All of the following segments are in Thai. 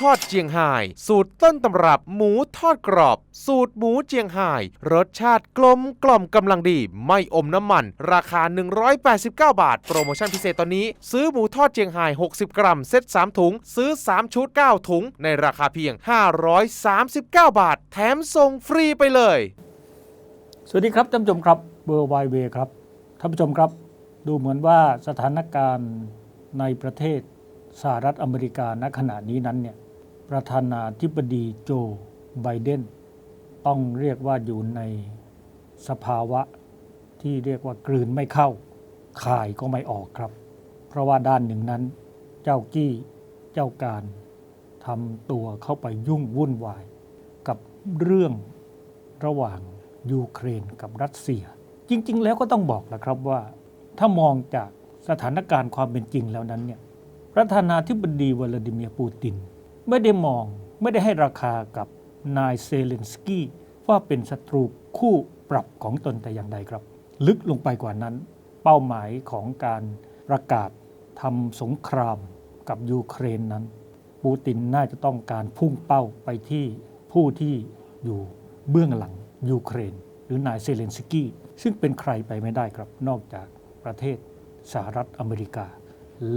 ทอดเจียงไฮ้สูตรต้นตำรับหมูทอดกรอบ สูตรหมูเจียงไฮ้รสชาติกลมกล่อมกำลังดี ไม่อมน้ำมัน ราคา 189 บาท โปรโมชั่นพิเศษตอนนี้ ซื้อหมูทอดเจียงไฮ้60 กรัม เซ็ต3 ถุง ซื้อ 3 ชุด 9 ถุง ในราคาเพียง 539 บาท แถมส่งฟรีไปเลย สวัสดีครับท่านผู้ชมครับเบอร์ไวเวครับท่านผู้ชมครับ ดูเหมือนว่าสถานการณ์ในประเทศ สหรัฐอเมริกาณขณะนี้นั้นเนี่ยประธานาธิบดีโจไบเดนต้องเรียกว่าอยู่ในสภาวะที่เรียกว่ากลืนไม่เข้าคายก็ไม่ออกครับ เพราะว่าด้านหนึ่งนั้น เจ้ากี้เจ้าการทำตัวเข้าไปยุ่งวุ่นวาย กับเรื่องระหว่างยูเครนกับรัสเซีย จริง ๆ แล้วก็ต้องบอกนะครับว่า ถ้ามองจากสถานการณ์ความเป็นจริงแล้วนั้นเนี่ย ประธานาธิบดีวลาดิเมียร์ปูติน ไม่ได้มองไม่ได้ให้ราคากับนายเซเลนสกี้ว่าเป็นศัตรูคู่ปรับของตนแต่อย่างใดครับ ลึกลงไปกว่านั้น เป้าหมายของการประกาศทำสงครามกับยูเครนนั้น ปูตินน่าจะต้องการพุ่งเป้าไปที่ผู้ที่อยู่เบื้องหลังยูเครน หรือนายเซเลนสกี้ซึ่งเป็นใครไปไม่ได้ครับนอกจากประเทศสหรัฐอเมริกา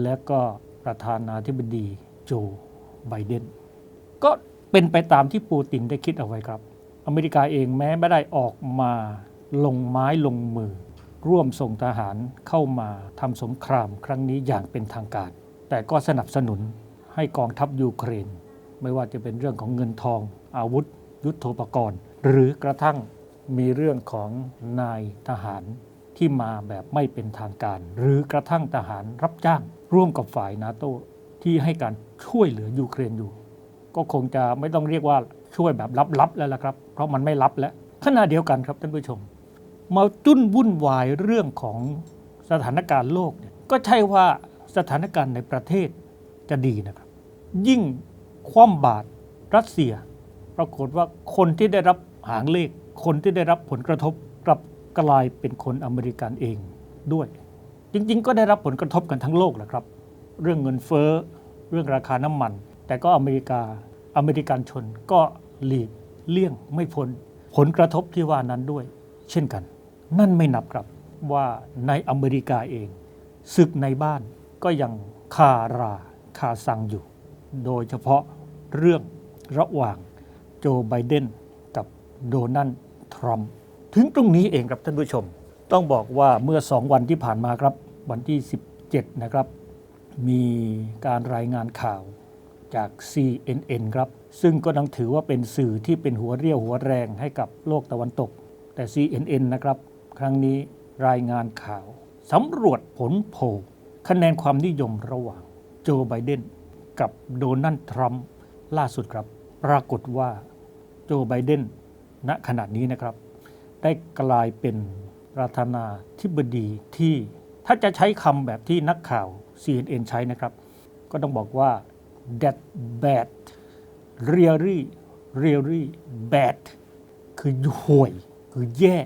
และก็ ประธานาธิบดีโจไบเดนก็เป็นไปตามที่ปูตินได้คิดเอาไว้ครับ อเมริกาเองแม้ไม่ได้ออกมาลงไม้ลงมือ ร่วมส่งทหารเข้ามาทำสงครามครั้งนี้อย่างเป็นทางการ แต่ก็สนับสนุนให้กองทัพยูเครน ไม่ว่าจะเป็นเรื่องของเงินทอง อาวุธ ยุทโธปกรณ์ หรือกระทั่งมีเรื่องของนายทหารที่มาแบบไม่เป็นทางการ หรือกระทั่งทหารรับจ้าง ร่วมกับฝ่ายนาโตที่ให้การช่วยเหลือยูเครนอยู่ ก็คงจะไม่ต้องเรียกว่าช่วยแบบลับๆแล้วล่ะครับ เพราะมันไม่ลับแล้วขณะเดียวกันครับท่านผู้ชม มาจุ้นวุ่นวายเรื่องของสถานการณ์โลกเนี่ยก็ใช่ว่าสถานการณ์ในประเทศจะดีนะครับ ยิ่งคว่ำบาตรรัสเซีย ปรากฏว่าคนที่ได้รับหางเลข คนที่ได้รับผลกระทบกลับกลายเป็นคนอเมริกันเองด้วย จริง ๆ ก็ได้รับผลกระทบกันทั้งโลกแหละครับ เรื่องเงินเฟ้อ เรื่องราคาน้ำมัน แต่ก็อเมริกาอเมริกันชนก็หลีกเลี่ยงไม่พ้นผลกระทบที่ว่านั้นด้วย เช่นกัน นั่นไม่นับครับว่าในอเมริกาเองศึกในบ้านก็ยังคาราคาซังอยู่ โดยเฉพาะเรื่องระหว่างโจไบเดนกับโดนัลด์ทรัมป์ถึงตรงนี้เองครับท่านผู้ชม ต้องบอกว่าเมื่อสองวันที่ผ่านมาครับ วันที่ 17 นะครับ มีการรายงานข่าวจาก CNN ครับ ซึ่งก็ต้องถือว่าเป็นสื่อที่เป็นหัวเรี่ยวหัวแรงให้กับโลกตะวันตก แต่ CNN นะครับ ครั้งนี้รายงานข่าวสำรวจผลโพลคะแนนความนิยมระหว่างโจไบเดนกับโดนัลด์ทรัมป์ล่าสุดครับ ปรากฏว่าโจไบเดนณขณะนี้นะครับ ได้กลายเป็นประธานาธิบดีที่ ถ้าจะใช้คำแบบที่นักข่าว CNN ใช้นะครับ ก็ต้องบอกว่า that bad really really bad คือห่วย คือแย่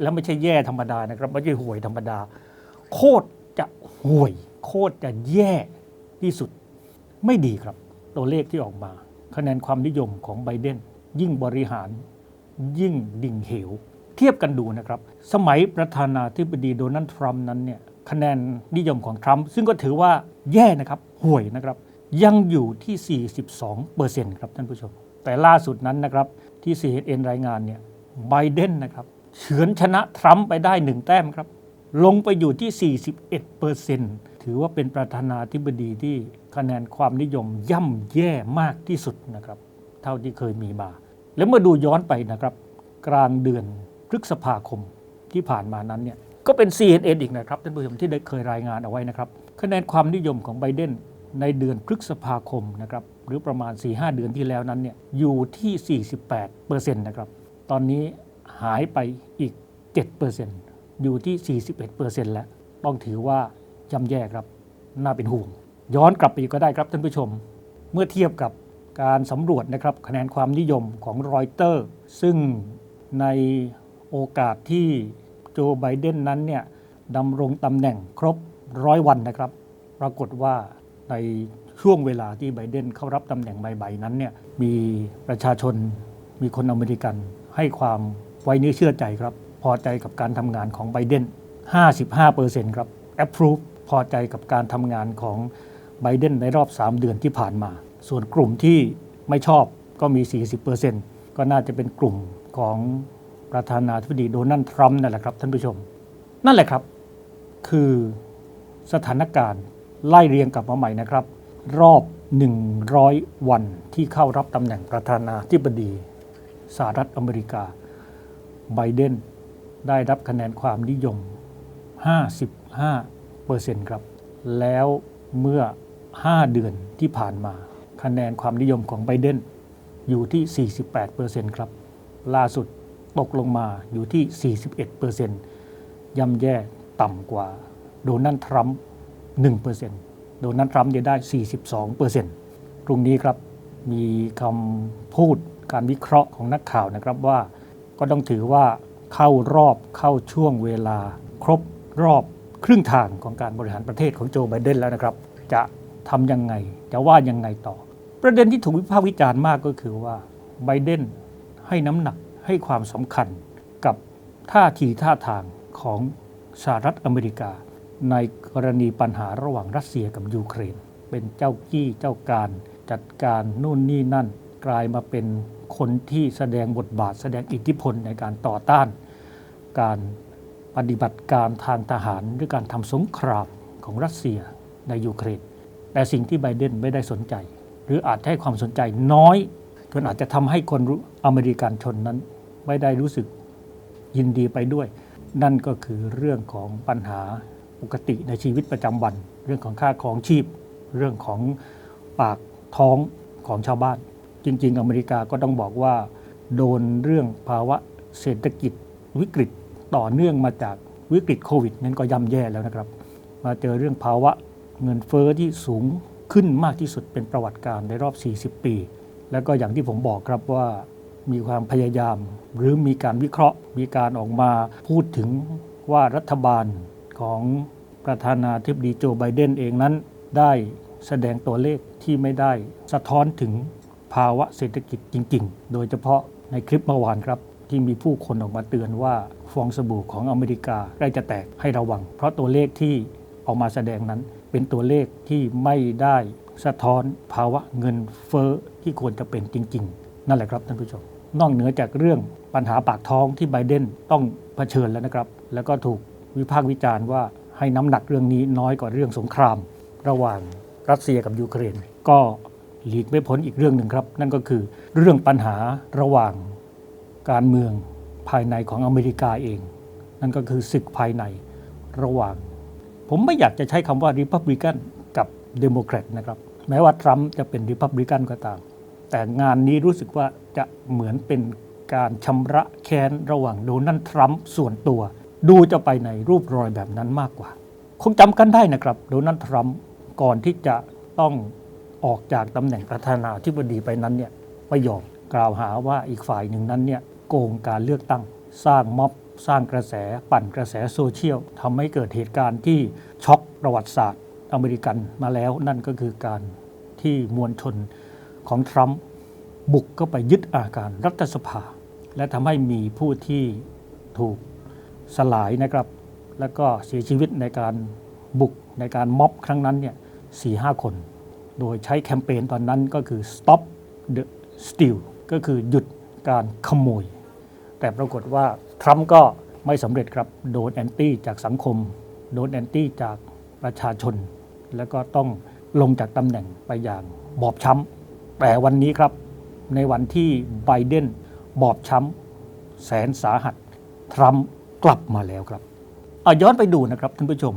แล้วไม่ใช่แย่ธรรมดานะครับ ไม่ใช่ห่วยธรรมดา โคตรจะห่วย โคตรจะแย่ที่สุด ไม่ดีครับ ตัวเลขที่ออกมา คะแนนความนิยมของไบเดนยิ่งบริหาร ยิ่งดิ่งเหว เทียบกันดูนะครับ สมัยประธานาธิบดีโดนัลด์ทรัมป์นั้นเนี่ยคะแนนนิยมของทรัมป์ซึ่งก็ถือว่าแย่นะครับห่วยนะครับยังอยู่ที่ 42เปอร์เซ็นต์ครับท่านผู้ชม แต่ล่าสุดนั้นนะครับที่ CNN รายงานเนี่ยไบเดนนะครับเฉือนชนะทรัมป์ไปได้หนึ่งแต้มครับ ลงไปอยู่ที่ 41เปอร์เซ็นต์ถือว่าเป็นประธานาธิบดีที่คะแนนความนิยมย่ำแย่มากที่สุดนะครับ เท่าที่เคยมีมา แล้วเมื่อดูย้อนไปนะครับ กลางเดือน ฤษภาคมที่ผ่านมานั้นเนี่ยก็เป็น CNN อีกนะครับท่านผู้ชมที่ได้เคยรายงานเอาไว้นะครับคะแนนความนิยมของไบเดนในเดือนพฤษภาคมนะครับหรือประมาณ 4-5 เดือนที่แล้วนั้นเนี่ยอยู่ที่ 48เปอร์เซ็นต์นะครับตอนนี้หายไปอีก7เปอร์เซ็นต์อยู่ที่ 41เปอร์เซ็นต์แล้ว ต้องถือว่าย่ำแย่ครับ น่าเป็นห่วง ย้อนกลับไปก็ได้ครับท่านผู้ชม เมื่อเทียบกับการสำรวจนะครับคะแนนความนิยมของรอยเตอร์ ซึ่งใน โอกาสที่โจไบเดนนั้นเนี่ยดำรงตำแหน่งครบร้อยวันนะครับ ปรากฏว่าในช่วงเวลาที่ไบเดนเข้ารับตำแหน่งใบๆนั้นเนี่ยมีประชาชนมีคนอเมริกันให้ความไว้เนื้อเชื่อใจครับ พอใจกับการทำงานของไบเดน 55%ครับ approve พอใจกับการทำงานของไบเดนในรอบ 3 เดือนที่ผ่านมา ส่วนกลุ่มที่ไม่ชอบก็มี 40%ก็น่าจะเป็นกลุ่มของ ประธานาธิบดีโดนัลด์ทรัมป์นั่นแหละครับท่านผู้ชม นั่นแหละครับ คือสถานการณ์ไล่เรียงกลับมาใหม่นะครับ รอบ 100 วันที่เข้ารับตำแหน่งประธานาธิบดีสหรัฐอเมริกาไบเดนได้รับคะแนนความนิยม 55เปอร์เซ็นต์ครับ แล้วเมื่อ 5 เดือนที่ผ่านมา คะแนนความนิยมของไบเดนอยู่ที่ 48เปอร์เซ็นต์ครับ ล่าสุด ตกลงมาอยู่ที่ 41เปอร์เซนต์ย่ำแย่ต่ำกว่าโดนัลด์ทรัมป์1เปอร์เซนต์โดนัลด์ทรัมป์ได้ 42เปอร์เซนต์ตรงนี้ครับมีคำพูดการวิเคราะห์ของนักข่าวนะครับว่า ก็ต้องถือว่าเข้ารอบเข้าช่วงเวลาครบรอบครึ่งทางของการบริหารประเทศของโจไบเดนแล้วนะครับ จะทำยังไง จะว่ายังไงต่อ ประเด็นที่ถูกวิพากษ์วิจารณ์มากก็คือว่าไบเดนให้น้ำหนัก ให้ความสำคัญกับท่าทีท่าทางของสหรัฐอเมริกา ในกรณีปัญหาระหว่างรัสเซียกับยูเครน เป็นเจ้ากี้เจ้าการจัดการนู่นนี่นั่น กลายมาเป็นคนที่แสดงบทบาทแสดงอิทธิพลในการต่อต้าน การปฏิบัติการทางทหารหรือการทำสงครามของรัสเซียในยูเครน แต่สิ่งที่ไบเดนไม่ได้สนใจ หรืออาจให้ความสนใจน้อย จนอาจจะทำให้คนอเมริกันชนนั้น ไม่ได้รู้สึกยินดีไปด้วย นั่นก็คือเรื่องของปัญหาปกติในชีวิตประจำวัน เรื่องของค่าครองชีพ เรื่องของปากท้องของชาวบ้าน จริง ๆ อเมริกาก็ต้องบอกว่า โดนเรื่องภาวะเศรษฐกิจวิกฤตต่อเนื่องมาจากวิกฤตโควิด นั้นก็ย่ำแย่แล้วนะครับ มาเจอเรื่องภาวะเงินเฟอ้อที่สูงขึ้นมากที่สุดเป็นประวัติการในรอบ 40 ปี แล้วก็อย่างที่ผมบอกครับว่า มีความพยายาม หรือมีการวิเคราะห์ มีการออกมาพูดถึงว่ารัฐบาลของประธานาธิบดีโจไบเดนเองนั้น ได้แสดงตัวเลขที่ไม่ได้สะท้อนถึงภาวะเศรษฐกิจจริง ๆ โดยเฉพาะในคลิปเมื่อวานครับ ที่มีผู้คนออกมาเตือนว่าฟองสบู่ของอเมริกาใกล้จะแตกให้ระวัง เพราะตัวเลขที่ออกมาแสดงนั้น เป็นตัวเลขที่ไม่ได้สะท้อนภาวะเงินเฟ้อที่ควรจะเป็นจริง ๆ นั่นแหละครับท่านผู้ชม นอกเหนือจากเรื่องปัญหาปากท้องที่ไบเดนต้องเผชิญแล้วนะครับ แล้วก็ถูกวิพากษ์วิจารณ์ว่าให้น้ำหนักเรื่องนี้น้อยกว่าเรื่องสงคราม ระหว่างรัสเซียกับยูเครน ก็หลีกไม่พ้นอีกเรื่องหนึ่งครับ นั่นก็คือเรื่องปัญหาระหว่างการเมืองภายในของอเมริกาเอง นั่นก็คือศึกภายในระหว่าง ผมไม่อยากจะใช้คำว่า Republican กับเดโมแครตนะครับ แม้ว่าทรัมป์จะเป็น Republican ก็ตาม แต่งานนี้รู้สึกว่าจะเหมือนเป็นการชำระแค้นระหว่างโดนัลด์ทรัมป์ส่วนตัว ดูจะไปในรูปรอยแบบนั้นมากกว่า คงจำกันได้นะครับโดนัลด์ทรัมป์ก่อนที่จะต้องออกจากตำแหน่งประธานาธิบดีไปนั้นเนี่ยไม่ยอมกล่าวหาว่าอีกฝ่ายหนึ่งนั้นเนี่ยโกงการเลือกตั้ง สร้างม็อบสร้างกระแสปั่นกระแสโซเชียลทำให้เกิดเหตุการณ์ที่ช็อกประวัติศาสตร์อเมริกันมาแล้วนั่นก็คือการที่มวลชน ของทรัมป์บุกเข้าไปยึดอาการรัฐสภา และทำให้มีผู้ที่ถูกสลายนะครับ แล้วก็เสียชีวิตในการบุกในการม็อบครั้งนั้นเนี่ยสี่ห้าคน โดยใช้แคมเปญตอนนั้นก็คือ stop the steal ก็คือหยุดการขโมย แต่ปรากฏว่าทรัมป์ก็ไม่สำเร็จครับ โดนแอนตี้จากสังคม โดนแอนตี้จากประชาชน แล้วก็ต้องลงจากตำแหน่งไปอย่างบอบช้ำ แต่วันนี้ครับในวันที่ไบเดนบอบช้ำแสนสาหัส ทรัมป์กลับมาแล้วครับเอาย้อนไปดูนะครับท่านผู้ชม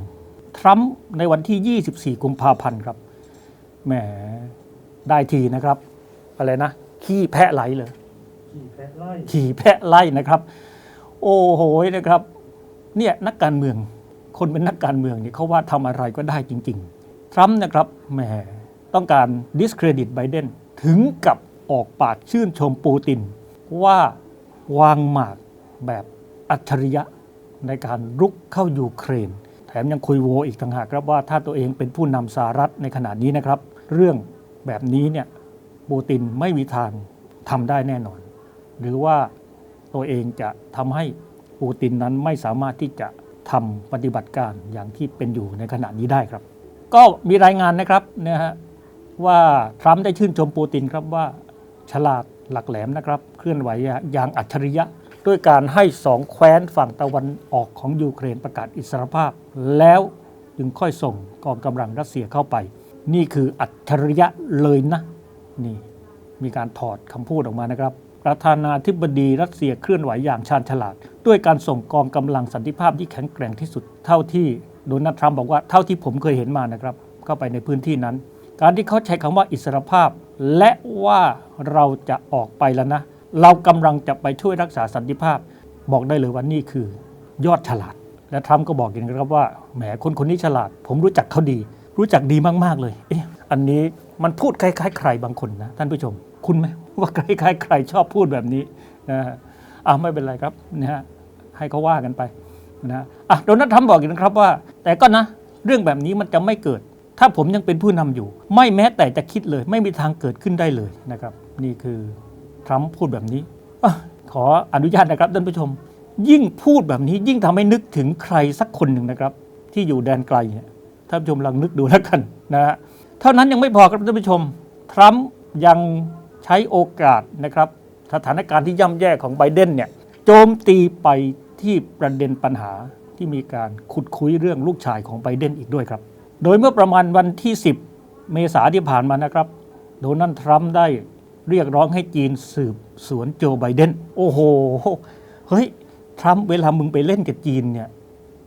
ทรัมป์ในวันที่ 24 กุมภาพันธ์ครับแหมได้ทีนะครับ อะไรนะ ขี้แพะไหลเลยขี่แพะไล่ขี่แพะไล่นะครับ โอ้โหนะครับ เนี่ยนักการเมือง คนเป็นนักการเมืองเนี่ยเขาว่าทำอะไรก็ได้จริง ๆ ทรัมป์นะครับแหมต้องการ discredit ไบเดน ถึงกับออกปากชื่นชมปูติน ว่าวางหมากแบบอัจฉริยะในการรุกเข้ายูเครน แถมยังคุยโวอีกต่างหากครับว่าถ้าตัวเองเป็นผู้นำสหรัฐในขณะนี้นะครับ เรื่องแบบนี้เนี่ยปูตินไม่มีทางทำได้แน่นอน หรือว่าตัวเองจะทำให้ปูตินนั้นไม่สามารถที่จะทำปฏิบัติการอย่างที่เป็นอยู่ในขณะนี้ได้ครับ ก็มีรายงานนะครับนะฮะ ว่าทรัมป์ได้ชื่นชมปูตินครับว่าฉลาดหลักแหลมนะครับ เคลื่อนไหวอย่างอัจฉริยะ ด้วยการให้สองแคว้นฝั่งตะวันออกของยูเครนประกาศอิสรภาพ แล้วจึงค่อยส่งกองกำลังรัสเซียเข้าไป นี่คืออัจฉริยะเลยนะ นี่มีการถอดคำพูดออกมานะครับ ประธานาธิบดีรัสเซียเคลื่อนไหวอย่างชาญฉลาด ด้วยการส่งกองกำลังสันติภาพที่แข็งแกร่งที่สุด เท่าที่โดนัลด์ทรัมป์บอกว่าเท่าที่ผมเคยเห็นมานะครับ เข้าไปในพื้นที่นั้น การที่เขาใช้คำว่าอิสรภาพ และว่าเราจะออกไปแล้วนะ เรากำลังจะไปช่วยรักษาสันติภาพ บอกได้เลยว่านี่คือยอดฉลาด และทรัมป์ก็บอกอย่างนี้ครับว่าแหมคนคนนี้ฉลาด ผมรู้จักเขาดี รู้จักดีมากๆเลยเอ๊ะอันนี้มันพูดคล้ายๆใครบางคนนะท่านผู้ชม คุณไหมว่าคล้ายๆใครชอบพูดแบบนี้นะอะไม่เป็นไรครับนะฮะให้เขาว่ากันไปนะอะโดนัลด์ทรัมป์บอกอย่างนะครับว่า แต่ก็นะเรื่องแบบนี้มันจะไม่เกิด ถ้าผมยังเป็นผู้นำอยู่ ไม่แม้แต่จะคิดเลย ไม่มีทางเกิดขึ้นได้เลยนะครับ นี่คือทรัมป์พูดแบบนี้ขออนุญาตนะครับท่านผู้ชม ยิ่งพูดแบบนี้ยิ่งทำให้นึกถึงใครสักคนหนึ่งนะครับ ที่อยู่แดนไกลเนี่ยท่านผู้ชมลองนึกดูแล้วกันนะฮะเท่านั้นยังไม่พอครับท่านผู้ชม ทรัมป์ยังใช้โอกาสนะครับ สถานการณ์ที่ย่ำแย่ของไบเดนเนี่ยโจมตีไปที่ประเด็นปัญหาที่มีการขุดคุยเรื่องลูกชายของไบเดนอีกด้วยครับ โดยเมื่อประมาณวันที่ 10 เมษาที่ผ่านมานะครับ โดนัลด์ทรัมป์ได้เรียกร้องให้จีนสืบสวนโจไบเดน โอ้โห เฮ้ย ทรัมป์เวลามึงไปเล่นกับจีนเนี่ย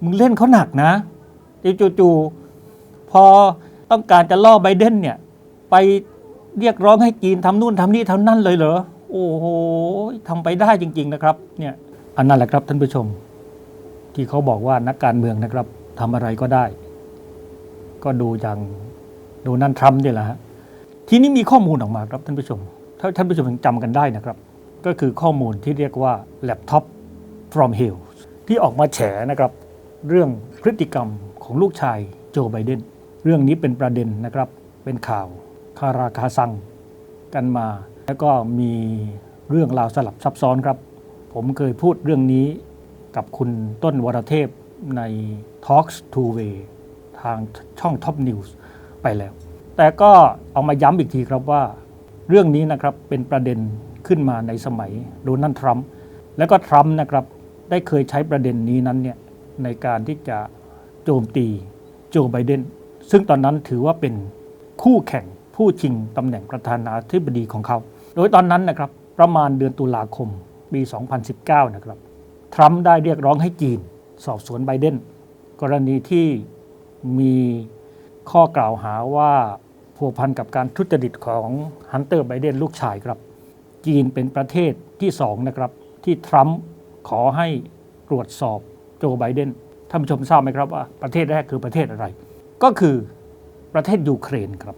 มึงเล่นเขาหนักนะจู่ๆพอต้องการจะล่อไบเดนเนี่ย ไปเรียกร้องให้จีนทำนู่นทำนี่ทำนั่นเลยเหรอ โอ้โหทำไปได้จริง ๆนะครับ เนี่ยอันนั้นแหละครับท่านผู้ชม ที่เขาบอกว่านักการเมืองนะครับทำอะไรก็ได้ ก็ดูอย่างโดนัลด์ทรัมป์เนี่ยแหละฮะทีนี้มีข้อมูลออกมาครับท่านผู้ชม ถ้าท่านผู้ชมยังจำกันได้นะครับ ก็คือข้อมูลที่เรียกว่า Laptop from Hell ที่ออกมาแฉนะครับ เรื่องพฤติกรรมของลูกชายโจไบเดนเรื่องนี้เป็นประเด็นนะครับ เป็นข่าวคาราคาซังกันมา แล้วก็มีเรื่องราวสลับซับซ้อนครับ ผมเคยพูดเรื่องนี้กับคุณต้นวรเทพใน Talks to Way ทางช่อง Top News ไปแล้ว แต่ก็เอามาย้ำอีกทีครับว่า เรื่องนี้นะครับเป็นประเด็นขึ้นมาในสมัยโดนัลด์ทรัมป์แล้วก็ทรัมป์นะครับได้เคยใช้ประเด็นนี้นั้นเนี่ยในการที่จะโจมตีโจไบเดนซึ่งตอนนั้นถือว่าเป็นคู่แข่งผู้ชิงตำแหน่งประธานาธิบดีของเขา โดยตอนนั้นนะครับประมาณเดือนตุลาคมปี 2019 นะครับทรัมป์ได้เรียกร้องให้จีน สอบสวนไบเดนกรณีที่ มีข้อกล่าวหาว่าผัวพันกับการทุจริตของฮันเตอร์ไบเดนลูกชายครับ จีนเป็นประเทศที่สองนะครับ ที่ทรัมป์ขอให้ตรวจสอบโจไบเดนท่านผู้ชมทราบไหมครับว่าประเทศแรกคือประเทศอะไร ก็คือประเทศยูเครนครับ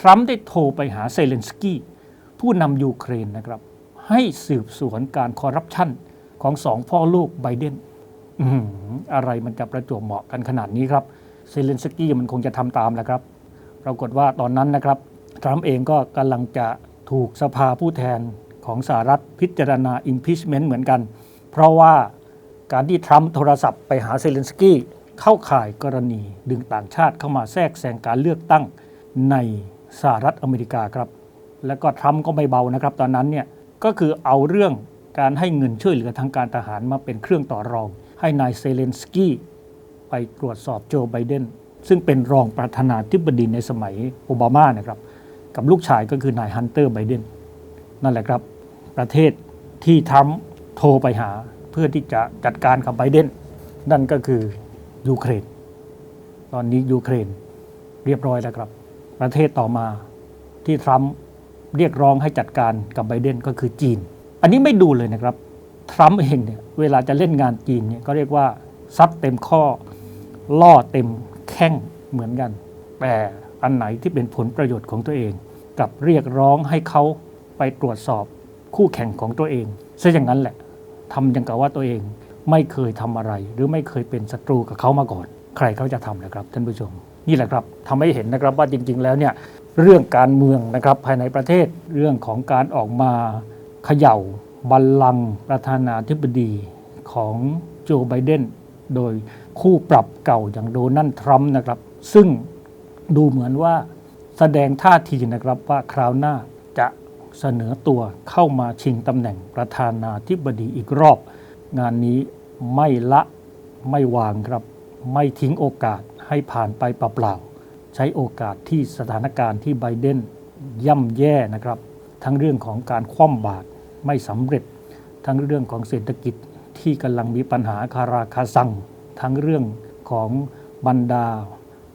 ทรัมป์ได้โทรไปหาเซเลนสกี้ผู้นำยูเครนนะครับ ให้สืบสวนการคอร์รัปชันของสองพ่อลูกไบเดนออะไรมันจะประจวบเหมาะกันขนาดนี้ครับ เซเลนสกี้มันคงจะทำตามแหละครับ ปรากฏว่าตอนนั้นนะครับ ทรัมป์เองก็กำลังจะถูกสภาผู้แทนของสหรัฐพิจารณา impeachment เหมือนกัน เพราะว่าการที่ทรัมป์โทรศัพท์ไปหาเซเลนสกี้เข้าข่ายกรณีดึงต่างชาติเข้ามาแทรกแซงการเลือกตั้งในสหรัฐอเมริกาครับ แล้วก็ทรัมป์ก็ไม่เบานะครับ ตอนนั้นเนี่ยก็คือเอาเรื่องการให้เงินช่วยเหลือทางการทหารมาเป็นเครื่องต่อรอง ให้นายเซเลนสกี้ ไปตรวจสอบโจไบเดนซึ่งเป็นรองประธานาธิบดีในสมัยโอบามานะครับ กับลูกชายก็คือนายฮันเตอร์ไบเดนนั่นแหละครับ ประเทศที่ทรัมป์โทรไปหาเพื่อที่จะจัดการกับไบเดนนั่นก็คือยูเครน ตอนนี้ยูเครนเรียบร้อยแล้วครับ ประเทศต่อมาที่ทรัมป์เรียกร้องให้จัดการกับไบเดนก็คือจีน อันนี้ไม่ดูเลยนะครับทรัมป์เองเนี่ยเวลาจะเล่นงานจีนเนี่ยก็เรียกว่าซัดเต็มข้อ ล่อเต็มแข้งเหมือนกัน แต่อันไหนที่เป็นผลประโยชน์ของตัวเอง กับเรียกร้องให้เขาไปตรวจสอบคู่แข่งของตัวเองซะอย่างนั้นแหละทำอย่างกับว่าตัวเองไม่เคยทำอะไร หรือไม่เคยเป็นศัตรูกับเขามาก่อน ใครเขาจะทำนะครับท่านผู้ชม นี่แหละครับทำให้เห็นนะครับว่าจริง ๆ แล้วเนี่ยเรื่องการเมืองนะครับภายในประเทศเรื่องของการออกมาเขย่าบัลลังก์ประธานาธิบดีของโจไบเดนโดย คู่ปรับเก่าอย่างโดนัลด์ทรัมป์นะครับ ซึ่งดูเหมือนว่าแสดงท่าทีนะครับว่าคราวหน้าจะเสนอตัวเข้ามาชิงตำแหน่งประธานาธิบดีอีกรอบ งานนี้ไม่ละไม่วางครับ ไม่ทิ้งโอกาสให้ผ่านไปเปล่าๆใช้โอกาสที่สถานการณ์ที่ไบเดนย่ำแย่นะครับ ทั้งเรื่องของการคว่ำบาตรไม่สำเร็จ ทั้งเรื่องของเศรษฐกิจที่กำลังมีปัญหาคาราคาซัง ทั้งเรื่องของบรรดา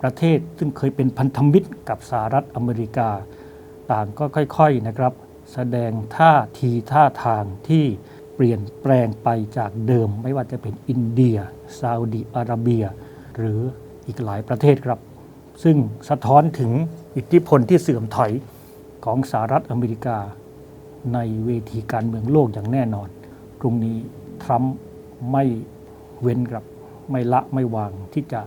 ประเทศ ซึ่งเคยเป็นพันธมิตรกับสหรัฐอเมริกา ต่างก็ค่อยๆนะครับ แสดงท่าทีท่าทางที่เปลี่ยนแปลงไปจากเดิม ไม่ว่าจะเป็นอินเดียซาอุดิอาระเบีย หรืออีกหลายประเทศครับ ซึ่งสะท้อนถึงอิทธิพลที่เสื่อมถอยของสหรัฐอเมริกา ในเวทีการเมืองโลกอย่างแน่นอน ตรงนี้ทรัมป์ไม่เว้นครับ ไม่ละไม่วางที่จะ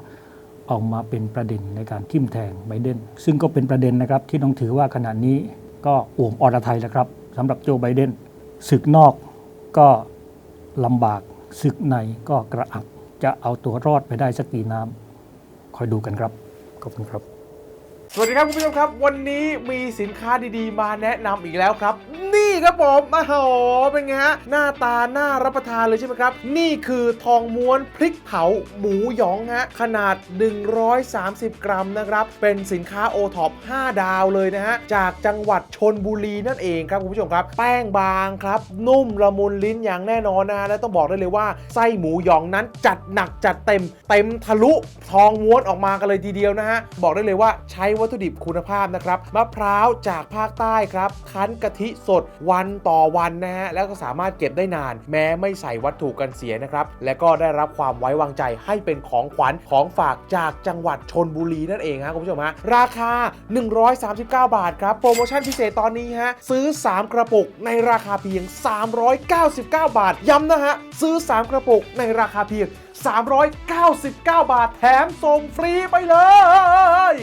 เอามาเป็นประเด็นในการทิมแทงไบเดนซึ่งก็เป็นประเด็นนะครับที่ต้องถือว่าขณะนี้ก็อ่วมอรไทยแล้วครับสำหรับโจไบเดนศึกนอกก็ลำบากศึกในก็กระอักจะเอาตัวรอดไปได้สักกี่น้ำคอยดูกันครับขอบคุณครับ สวัสดีครับคุณผู้ชมครับ วันนี้มีสินค้าดีๆ มาแนะนำอีกแล้วครับน ครับผมโอ้โหเป็นไงฮะหน้าตาน่ารับประทานเลยใช่ไหมครับ นี่คือทองม้วนพริกเผาหมูหยองฮะขนาด 130 กรัมนะครับ เป็นสินค้าโอท็อป5ดาวเลยนะฮะ จากจังหวัดชนบุรีนั่นเองครับคุณผู้ชมครับ แป้งบางครับ นุ่มละมุนลิ้นอย่างแน่นอนนะฮะและต้องบอกได้เลยว่าไส้หมูหยองนั้นจัดหนักจัดเต็ม เต็มทะลุทองม้วนออกมากันเลยทีเดียวนะฮะบอกได้เลยว่าใช้วัตถุดิบคุณภาพนะครับมะพร้าวจากภาคใต้ครับคั้นกะทิสดวันต่อวันนะฮะแล้วก็สามารถเก็บได้นาน แม้ไม่ใส่วัตถุกันเสียนะครับและก็ได้รับความไว้วางใจให้เป็นของขวัญของฝากจากจังหวัดชนบุรีนั่นเองฮะคุณผู้ชมฮะราคา 139 บาทครับโปรโมชั่นพิเศษตอนนี้ฮะซื้อ 3 กระปุกในราคาเพียง 399 บาท ย้ำนะฮะซื้อ 3 กระปุกในราคาเพียง 399 บาทแถมส่งฟรีไปเลย